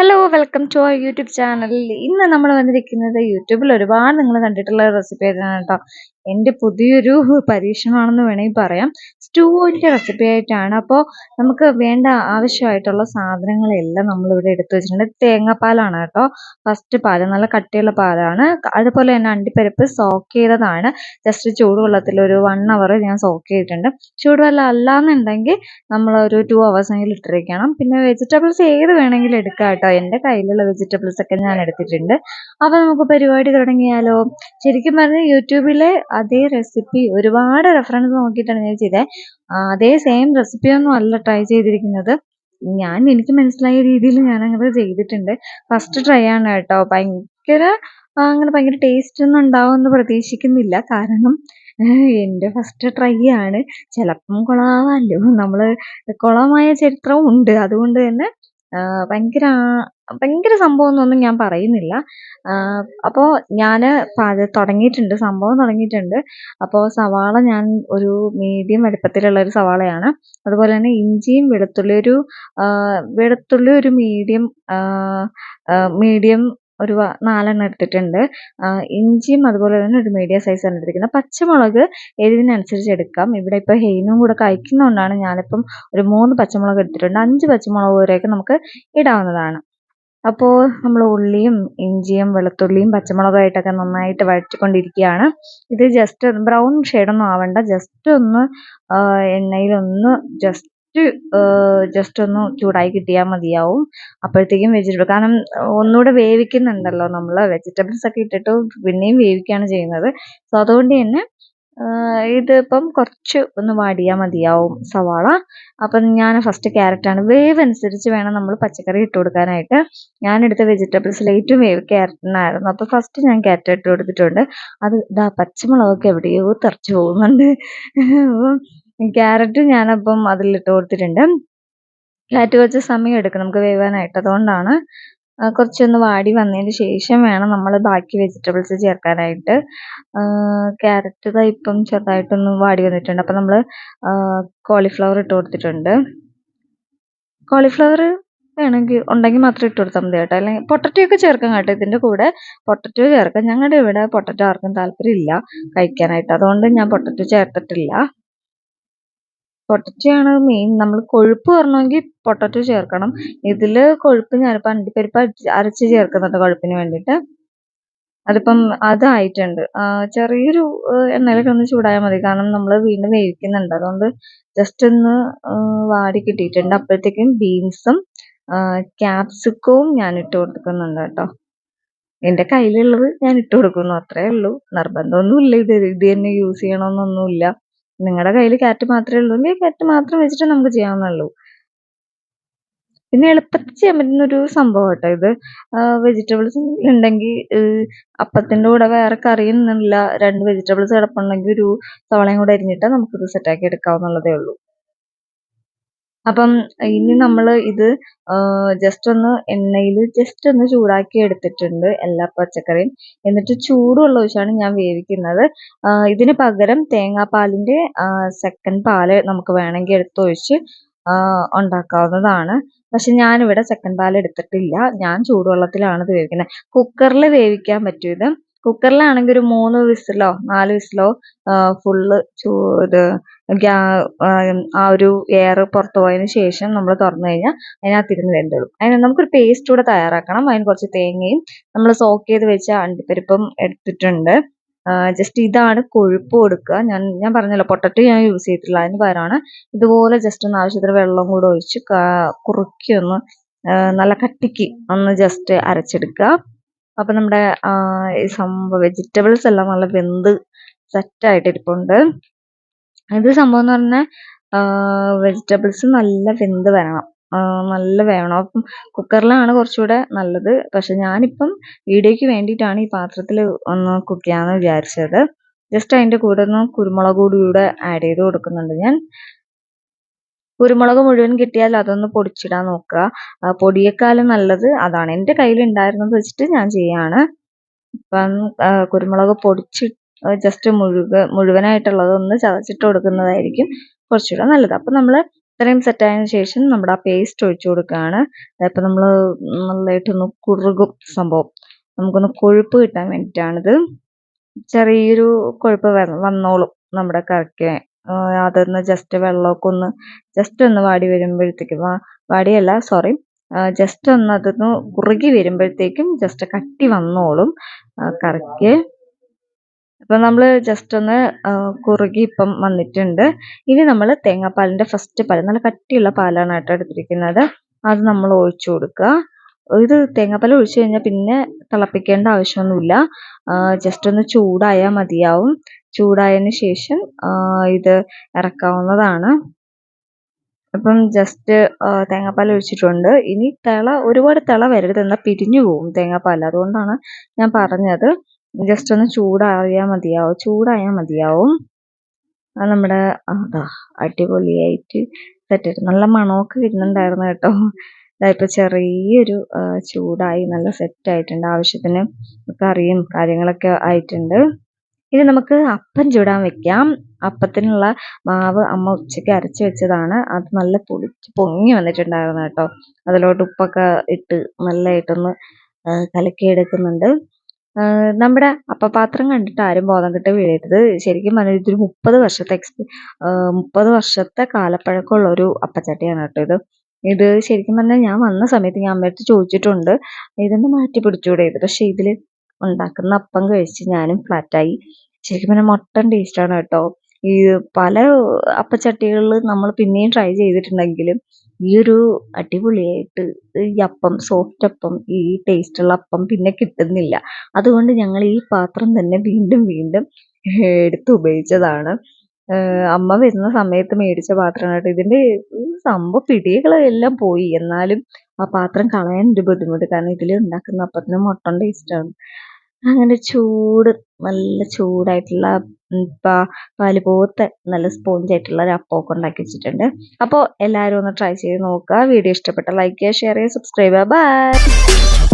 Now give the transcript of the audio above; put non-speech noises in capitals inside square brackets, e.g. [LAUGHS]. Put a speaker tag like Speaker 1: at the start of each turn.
Speaker 1: Hello welcome to our YouTube channel ഇന്ന് നമ്മൾ വന്നിരിക്കുന്നത് യൂട്യൂബിൽ ഒരുപാട് നിങ്ങൾ കണ്ടിട്ടുള്ള റെസിപ്പി ആയിട്ടാണ് കേട്ടോ. എന്റെ പുതിയൊരു പരീക്ഷണമാണെന്ന് വേണമെങ്കിൽ പറയാം. സ്റ്റൂവിന്റെ റെസിപ്പി ആയിട്ടാണ്. അപ്പോൾ നമുക്ക് വേണ്ട ആവശ്യമായിട്ടുള്ള സാധനങ്ങളെല്ലാം നമ്മളിവിടെ എടുത്തു വെച്ചിട്ടുണ്ട്. തേങ്ങാപ്പാലാണ് കേട്ടോ. ഫസ്റ്റ് പാൽ നല്ല കട്ടിയുള്ള പാലാണ്. അതുപോലെ തന്നെ അണ്ടിപ്പരിപ്പ് സോക്ക് ചെയ്തതാണ്. ജസ്റ്റ് ചൂടുവെള്ളത്തിൽ ഒരു വൺ അവർ ഞാൻ സോക്ക് ചെയ്തിട്ടുണ്ട്. ചൂടുവെള്ളം അല്ലാന്നുണ്ടെങ്കിൽ നമ്മളൊരു ടു എങ്കിലും ഇട്ടിരിക്കണം. പിന്നെ വെജിറ്റബിൾസ് ഏത് വേണമെങ്കിലും എടുക്കാം എന്റെ കയ്യിലുള്ള വെജിറ്റബിൾസ് ഒക്കെ ഞാൻ എടുത്തിട്ടുണ്ട്. അപ്പോൾ നമുക്ക് പരിപാടി തുടങ്ങിയാലോ? ശരിക്കും പറഞ്ഞാൽ യൂട്യൂബിലെ അതേ റെസിപ്പി ഒരുപാട് റെഫറൻസ് നോക്കിയിട്ടാണ് ഞാൻ ചെയ്തത് അതേ സെയിം റെസിപ്പി ഒന്നും അല്ല ട്രൈ ചെയ്തിരിക്കുന്നത്. ഞാൻ എനിക്ക് മനസ്സിലായ രീതിയിൽ ഞാൻ അങ്ങനെ ചെയ്തിട്ടുണ്ട്. ഫസ്റ്റ് ട്രൈ ആണ് കേട്ടോ. ഭയങ്കര അങ്ങനെ ഭയങ്കര ടേസ്റ്റ് ഒന്നും ഉണ്ടാവുമെന്ന് പ്രതീക്ഷിക്കുന്നില്ല. കാരണം എന്റെ ഫസ്റ്റ് ട്രൈ ആണ്. ചിലപ്പം കുളമാവാമല്ലോ നമ്മൾ കുളമായ ചരിത്രവും ഉണ്ട്. അതുകൊണ്ട് തന്നെ ഭയങ്കര ഭയങ്കര സംഭവം എന്നൊന്നും ഞാൻ പറയുന്നില്ല. അപ്പോൾ ഞാൻ തുടങ്ങിയിട്ടുണ്ട് സംഭവം തുടങ്ങിയിട്ടുണ്ട്. അപ്പോൾ സവാള ഞാൻ ഒരു മീഡിയം വലിപ്പത്തിലുള്ള ഒരു സവാളയാണ്. അതുപോലെ തന്നെ ഇഞ്ചിയും വെളുത്തുള്ളി ഒരു വെളുത്തുള്ളി ഒരു മീഡിയം മീഡിയം ഒരു നാലെണ്ണം എടുത്തിട്ടുണ്ട്. ഇഞ്ചിയും അതുപോലെ തന്നെ ഒരു മീഡിയം സൈസാണ് എടുത്തിരിക്കുന്നത്. പച്ചമുളക് എരിവിനനുസരിച്ച് എടുക്കാം. ഇവിടെ ഇപ്പോൾ ഹെയിനും കൂടെ കഴിക്കുന്നതുകൊണ്ടാണ് ഞാനിപ്പം ഒരു മൂന്ന് പച്ചമുളക് എടുത്തിട്ടുണ്ട്. അഞ്ച് പച്ചമുളക് വരെയൊക്കെ നമുക്ക് ഇടാവുന്നതാണ്. അപ്പോൾ നമ്മൾ ഉള്ളിയും ഇഞ്ചിയും വെളുത്തുള്ളിയും പച്ചമുളകായിട്ടൊക്കെ നന്നായിട്ട് വഴറ്റിക്കൊണ്ടിരിക്കുകയാണ്. ഇത് ജസ്റ്റ് ബ്രൗൺ ഷെയ്ഡൊന്നും ആവണ്ട. ജസ്റ്റ് ഒന്ന് എണ്ണയിലൊന്ന് ജസ്റ്റ് ജസ്റ്റ് ഒന്ന് ചൂടായി കിട്ടിയാൽ മതിയാവും. അപ്പോഴത്തേക്കും വെജിറ്റബിൾ കാരണം ഒന്നുകൂടെ വേവിക്കുന്നുണ്ടല്ലോ നമ്മൾ വെജിറ്റബിൾസ് ഒക്കെ ഇട്ടിട്ട് പിന്നെയും വേവിക്കുകയാണ് ചെയ്യുന്നത്. സോ അതുകൊണ്ട് തന്നെ ഇതിപ്പം കുറച്ച് ഒന്ന് വാടിയാൽ മതിയാവും സവാള. അപ്പം ഞാൻ ഫസ്റ്റ് ക്യാരറ്റാണ് വേവ് അനുസരിച്ച് വേണം നമ്മൾ പച്ചക്കറി ഇട്ട് കൊടുക്കാനായിട്ട്. ഞാൻ എടുത്ത വെജിറ്റബിൾസിൽ ഏറ്റവും വേവ് ക്യാരറ്റിനായിരുന്നു അപ്പോൾ ഫസ്റ്റ് ഞാൻ ക്യാരറ്റ് ഇട്ട് കൊടുത്തിട്ടുണ്ട്. അത് ഇതാ പച്ചമുളകൊക്കെ എവിടെയോ തെറിച്ച് പോകുന്നുണ്ട്. [LAUGHS] അപ്പം ക്യാരറ്റ് ഞാനപ്പം അതിലിട്ട് കൊടുത്തിട്ടുണ്ട്. ക്യാരറ്റ് കുറച്ച് സമയം എടുക്കും നമുക്ക് വേവാനായിട്ട്. അതുകൊണ്ടാണ് കുറച്ചൊന്ന് വാടി വന്നതിന് ശേഷം വേണം നമ്മൾ ബാക്കി വെജിറ്റബിൾസ് ചേർക്കാനായിട്ട്. ക്യാരറ്റ് ഇപ്പം ചെറുതായിട്ടൊന്ന് വാടി വന്നിട്ടുണ്ട്. അപ്പം നമ്മൾ കോളിഫ്ലവർ ഇട്ട് കൊടുത്തിട്ടുണ്ട്. കോളിഫ്ലവർ വേണമെങ്കിൽ ഉണ്ടെങ്കിൽ മാത്രം ഇട്ട് കൊടുത്താൽ മതി കേട്ടോ. അല്ലെങ്കിൽ പൊട്ടറ്റോ ഒക്കെ ചേർക്കാം കേട്ടോ. ഇതിന്റെ കൂടെ പൊട്ടറ്റോ ചേർക്കാം. ഞങ്ങളുടെ ഇവിടെ പൊട്ടറ്റോ ആർക്കും താല്പര്യമില്ല കഴിക്കാനായിട്ട്. അതുകൊണ്ട് ഞാൻ പൊട്ടറ്റോ ചേർത്തിട്ടില്ല. പൊട്ടറ്റോയാണ് മെയിൻ നമ്മൾ കൊഴുപ്പ് വരണമെങ്കിൽ പൊട്ടറ്റോ ചേർക്കണം. ഇതിൽ കൊഴുപ്പ് ഞാനിപ്പോൾ അണ്ടിപ്പരിപ്പ് അരച്ച് ചേർക്കുന്നുണ്ട് കൊഴുപ്പിന് വേണ്ടിയിട്ട്. അതിപ്പം അതായിട്ടുണ്ട്. ചെറിയൊരു എണ്ണയിലൊക്കെ ഒന്ന് ചൂടായാൽ മതി. കാരണം നമ്മൾ വീണ്ടും വേവിക്കുന്നുണ്ട്. അതുകൊണ്ട് ജസ്റ്റ് ഒന്ന് വാടി കിട്ടിയിട്ടുണ്ട്. അപ്പോഴത്തേക്കും ബീൻസും ക്യാപ്സിക്കവും ഞാൻ ഇട്ട് കൊടുക്കുന്നുണ്ട് കേട്ടോ. എന്റെ കയ്യിലുള്ളത് ഞാൻ ഇട്ട് കൊടുക്കുന്നു. അത്രേ ഉള്ളൂ. നിർബന്ധമൊന്നുമില്ല. ഇത് ഇത് തന്നെ യൂസ് ചെയ്യണമെന്നൊന്നുമില്ല നിങ്ങളുടെ കയ്യിൽ ക്യാറ്റ് മാത്രമേ ഉള്ളൂ. എങ്കിൽ ക്യാറ്റ് മാത്രം വെച്ചിട്ട് നമുക്ക് ചെയ്യാവുന്നുള്ളൂ പിന്നെ എളുപ്പത്തിൽ ചെയ്യാൻ പറ്റുന്ന ഒരു സംഭവം കേട്ടോ ഇത്. വെജിറ്റബിൾസ് ഉണ്ടെങ്കിൽ അപ്പത്തിന്റെ കൂടെ വേറെ കറിയൊന്നുമില്ല രണ്ട് വെജിറ്റബിൾസ് കിടപ്പുണ്ടെങ്കിൽ ഒരു സവളയും കൂടെ അരിഞ്ഞിട്ട് നമുക്കിത് സെറ്റാക്കി എടുക്കാവുന്നതേ ഉള്ളൂ. അപ്പം ഇനി നമ്മൾ ഇത് ജസ്റ്റ് ഒന്ന് എണ്ണയിൽ ജസ്റ്റ് ഒന്ന് ചൂടാക്കി എടുത്തിട്ടുണ്ട് എല്ലാ പച്ചക്കറിയും. എന്നിട്ട് ചൂടുള്ള ഒഴിച്ചാണ് ഞാൻ വേവിക്കുന്നത്. ഇതിന് പകരം തേങ്ങാപ്പാലിന്റെ സെക്കൻഡ് പാൽ നമുക്ക് വേണമെങ്കിൽ എടുത്തൊഴിച്ച് ഉണ്ടാക്കാവുന്നതാണ്. പക്ഷെ ഞാനിവിടെ സെക്കൻഡ് പാൽ എടുത്തിട്ടില്ല. ഞാൻ ചൂടുവെള്ളത്തിലാണ് ഇത് വേവിക്കുന്നത്. കുക്കറിൽ വേവിക്കാൻ പറ്റും ഇത് കുക്കറിലാണെങ്കിൽ ഒരു മൂന്ന് വിസിലോ നാല് വിസിലോ ഫുള്ള് ചൂ ഇത് ആ ഒരു എയർ പുറത്ത് പോയതിന് ശേഷം നമ്മൾ തുറന്നു കഴിഞ്ഞാൽ അതിനകത്തിരുന്ന് വെന്തോളും. അതിന് നമുക്കൊരു പേസ്റ്റ് കൂടെ തയ്യാറാക്കണം. അതിന് കുറച്ച് തേങ്ങയും നമ്മൾ സോക്ക് ചെയ്ത് വെച്ച അണ്ടിപ്പരിപ്പും എടുത്തിട്ടുണ്ട്. ജസ്റ്റ് ഇതാണ് കൊഴുപ്പ് കൊടുക്കുക. ഞാൻ ഞാൻ പറഞ്ഞല്ലോ പൊട്ടറ്റോ ഞാൻ യൂസ് ചെയ്തിട്ടില്ല. അതിന് പകരമാണ് ഇതുപോലെ ജസ്റ്റ് ഒന്ന് ആവശ്യത്തിന് വെള്ളം കൂടെ ഒഴിച്ച് കുറുക്കി ഒന്ന് നല്ല കട്ടിക്ക് ഒന്ന് ജസ്റ്റ് അരച്ചെടുക്കുക. അപ്പം നമ്മുടെ ഈ സംഭവം വെജിറ്റബിൾസ് എല്ലാം നല്ല വെന്ത് സെറ്റായിട്ട് ഇരിപ്പുണ്ട് ഇത് സംഭവം എന്ന് പറഞ്ഞാൽ വെജിറ്റബിൾസ് നല്ല വെന്ത് വരണം. നല്ല വേണം. അപ്പം കുക്കറിലാണ് കുറച്ചുകൂടെ നല്ലത്. പക്ഷെ ഞാനിപ്പം വീഡിയോയ്ക്ക് വേണ്ടിയിട്ടാണ് ഈ പാത്രത്തിൽ ഒന്ന് കുക്ക് ചെയ്യാമെന്ന് വിചാരിച്ചത്. ജസ്റ്റ് അതിന്റെ കൂടെ ഒന്ന് കുരുമുളക് കൂടി ആഡ് ചെയ്ത് കൊടുക്കുന്നുണ്ട് ഞാൻ. കുരുമുളക് മുഴുവൻ കിട്ടിയാൽ അതൊന്ന് പൊടിച്ചിടാൻ നോക്കുക. പൊടിയേക്കാളും നല്ലത് അതാണ്. എന്റെ കയ്യിലുണ്ടായിരുന്നത് വെച്ചിട്ട് ഞാൻ ചെയ്യാണ്. ഇപ്പം കുരുമുളക് പൊടിച്ച് ജസ്റ്റ് മുഴുവ മുഴുവനായിട്ടുള്ളത് ഒന്ന് ചതച്ചിട്ട് കൊടുക്കുന്നതായിരിക്കും കുറച്ചുകൂടെ നല്ലത്. അപ്പം നമ്മൾ ഇത്രയും സെറ്റ് ആയതിനു ശേഷം നമ്മുടെ ആ പേസ്റ്റ് ഒഴിച്ചു കൊടുക്കുകയാണ്. അപ്പം നമ്മൾ നല്ലതായിട്ടൊന്ന് കുറുകും സംഭവം. നമുക്കൊന്ന് കൊഴുപ്പ് കിട്ടാൻ വേണ്ടിയിട്ടാണിത്. ചെറിയൊരു കൊഴുപ്പ് വന്നോളും നമ്മുടെ കറിക്ക് അതൊന്ന് ജസ്റ്റ് വെള്ളമൊക്കെ ഒന്ന് ജസ്റ്റ് ഒന്ന് വാടി വരുമ്പോഴത്തേക്കും. വാടിയല്ല സോറി ജസ്റ്റ് ഒന്ന് അതൊന്ന് കുറുകി വരുമ്പോഴത്തേക്കും ജസ്റ്റ് കട്ടി വന്നോളും. കറക്റ്റ് അപ്പം നമ്മൾ ജസ്റ്റ് ഒന്ന് കുറുകി ഇപ്പം വന്നിട്ടുണ്ട്. ഇനി നമ്മൾ തേങ്ങാപ്പാലിന്റെ ഫസ്റ്റ് പാൽ നല്ല കട്ടിയുള്ള പാലാണ് കേട്ടോ എടുത്തിരിക്കുന്നത്. അത് നമ്മൾ ഒഴിച്ചു കൊടുക്കുക. ഇത് തേങ്ങാപ്പാൽ ഒഴിച്ചു കഴിഞ്ഞാൽ പിന്നെ തിളപ്പിക്കേണ്ട ആവശ്യമൊന്നുമില്ല. ജസ്റ്റ് ഒന്ന് ചൂടായാൽ മതിയാവും. ചൂടായതിന് ശേഷം ഇത് ഇറക്കാവുന്നതാണ്. അപ്പം ജസ്റ്റ് തേങ്ങാപ്പാൽ ഒഴിച്ചിട്ടുണ്ട്. ഇനി തിള ഒരുപാട് തിള വരരുത് എന്നാൽ പിരിഞ്ഞു പോകും തേങ്ങാപ്പാൽ. അതുകൊണ്ടാണ് ഞാൻ പറഞ്ഞത് ജസ്റ്റ് ഒന്ന് ചൂടായാൽ മതിയാവും ചൂടായാൽ മതിയാവും. നമ്മുടെ അടിപൊളിയായിട്ട് സെറ്റ് നല്ല മണമൊക്കെ വരുന്നുണ്ടായിരുന്നു കേട്ടോ. ഇതായിപ്പോൾ ചെറിയൊരു ചൂടായി നല്ല സെറ്റായിട്ടുണ്ട് ആവശ്യത്തിന് കറിയും കാര്യങ്ങളൊക്കെ ആയിട്ടുണ്ട്. ഇനി നമുക്ക് അപ്പം ചൂടാൻ വെക്കാം. അപ്പത്തിനുള്ള മാവ് അമ്മ ഉച്ചയ്ക്ക് അരച്ച് വെച്ചതാണ്. അത് നല്ല പൊടിച്ച് പൊങ്ങി വന്നിട്ടുണ്ടായിരുന്നു കേട്ടോ. അതിലോട്ട് ഉപ്പൊക്കെ ഇട്ട് നല്ലതായിട്ടൊന്ന് കലക്കിയെടുക്കുന്നുണ്ട്. നമ്മുടെ അപ്പപാത്രം കണ്ടിട്ട് ആരും ബോധം കിട്ട് വീഴരുത്. ശരിക്കും പറഞ്ഞാൽ ഇതൊരു മുപ്പത് വർഷത്തെ എക്സ്പി മുപ്പത് വർഷത്തെ കാലപ്പഴക്കമുള്ള ഒരു അപ്പച്ചട്ടിയാണ് കേട്ടോ ഇത്. ഇത് ശരിക്കും പറഞ്ഞാൽ ഞാൻ വന്ന സമയത്ത് ഞാൻ അമ്മയടുത്ത് ചോദിച്ചിട്ടുണ്ട്. ഇതൊന്ന് മാറ്റി പിടിച്ചുകൂടെ ഇത്? പക്ഷേ ഇതിൽ ഉണ്ടാക്കുന്ന അപ്പം കഴിച്ച് ഞാനും ഫ്ലാറ്റായി ശരിക്കും പറഞ്ഞാൽ മൊട്ടൻ ടേസ്റ്റാണ് കേട്ടോ. ഈ പല അപ്പച്ചട്ടികളിൽ നമ്മൾ പിന്നെയും ട്രൈ ചെയ്തിട്ടുണ്ടെങ്കിലും ഈ ഒരു അടിപൊളിയായിട്ട് ഈ അപ്പം സോഫ്റ്റ് അപ്പം ഈ ടേസ്റ്റുള്ള അപ്പം പിന്നെ കിട്ടുന്നില്ല. അതുകൊണ്ട് ഞങ്ങൾ ഈ പാത്രം തന്നെ വീണ്ടും വീണ്ടും എടുത്ത് ഉപയോഗിച്ചതാണ്. അമ്മ വരുന്ന സമയത്ത് മേടിച്ച പാത്രമാണ് കേട്ടോ. ഇതിന്റെ സംഭവം പിടികളെല്ലാം പോയി. എന്നാലും ആ പാത്രം കളയാൻ ഒരു ബുദ്ധിമുട്ട്. കാരണം ഇതിൽ ഉണ്ടാക്കുന്ന അപ്പത്തിന് മൊട്ടൻ ടേസ്റ്റാണ് അങ്ങനെ ചൂട് നല്ല ചൂടായിട്ടുള്ള പാൽ പോലത്തെ നല്ല സ്പോഞ്ച് ആയിട്ടുള്ള ഒരു അപ്പമൊക്കെ ഉണ്ടാക്കി വെച്ചിട്ടുണ്ട്. അപ്പോൾ എല്ലാവരും ഒന്ന് ട്രൈ ചെയ്ത് നോക്കുക. വീഡിയോ ഇഷ്ടപ്പെട്ട ലൈക്ക് ചെയ്യുക ഷെയർ ചെയ്യുക സബ്സ്ക്രൈബ് ചെയ്യുക. ബൈ